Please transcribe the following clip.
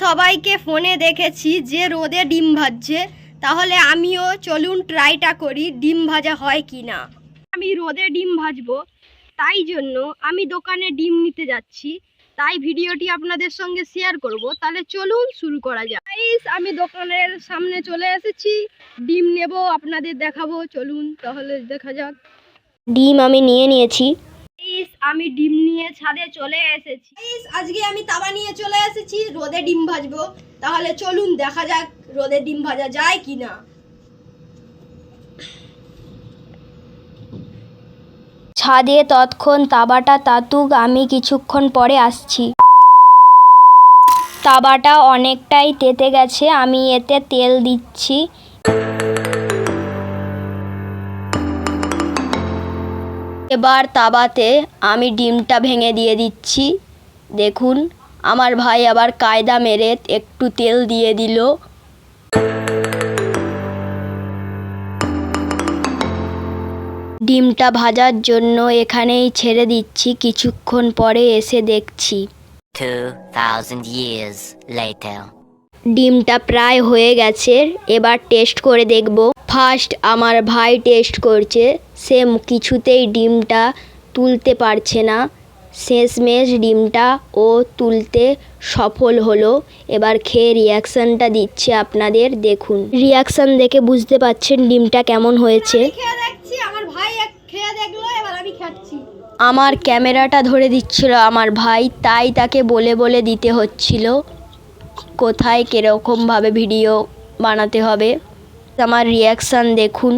সবাইকে ফোনে দেখেছি যে রোদে ডিম ভাজছে। তাহলে আমিও চলুন ট্রাইটা করি, ডিম ভাজা হয় কি না আমি রোদে ডিম ভাজবো, তাই জন্য আমি দোকানে ডিম নিতে যাচ্ছি। তাই ভিডিওটি আপনাদের সঙ্গে শেয়ার করব। তাহলে চলুন শুরু করা যাক। আমি দোকানের সামনে চলে এসেছি। ডিম নেব, আপনাদের দেখাবো। চলুন, তাহলে দেখা যাক। ডিম আমি নিয়ে নিয়েছি। আমি ডিম নিয়ে ছাদে চলে এসেছি। আজকে আমি তাওয়া নিয়ে চলে এসেছি রোদে ডিম ভাজবো। তাহলে চলুন দেখা যাক রোদে ডিম ভাজা যায় কি না ছাদে তৎক্ষণ তাবাটা তাতুক আমি কিছুক্ষণ পরে আসছি। তাবাটা অনেকটাই তেতে গেছে আমি এতে তেল দিচ্ছি। এবার তাবাতে আমি ডিমটা ভেঙে দিয়ে দিচ্ছি। দেখুন আমার ভাই আবার কায়দা মেরে একটু তেল দিয়ে দিল। ডিমটা ভাজার জন্য এখানেই ছেড়ে দিচ্ছি কিছুক্ষণ পরে এসে দেখছি। 2,000 years later. ডিমটা প্রায় হয়ে গেছে এবার টেস্ট করে দেখব। ফার্স্ট আমার ভাই টেস্ট করছে সে কিছুতেই ডিমটা তুলতে পারছে না। শেষমেশ ডিমটা ও তুলতে সফল হলো। এবার খেয়ে রিয়াকশানটা দিচ্ছে আপনাদের দেখুন। রিয়াকশান দেখে বুঝতে পাচ্ছেন ডিমটা কেমন হয়েছে। আমার ভাই খেয়ে দেখল এবার আমি খাচ্ছি। আমার ক্যামেরাটা ধরে দিচ্ছিল আমার ভাই তাই তাকে বলে বলে দিতে হচ্ছিল। কোথায় কীরকমভাবে ভিডিও বানাতে হবে। আমার রিয়াকশান দেখুন।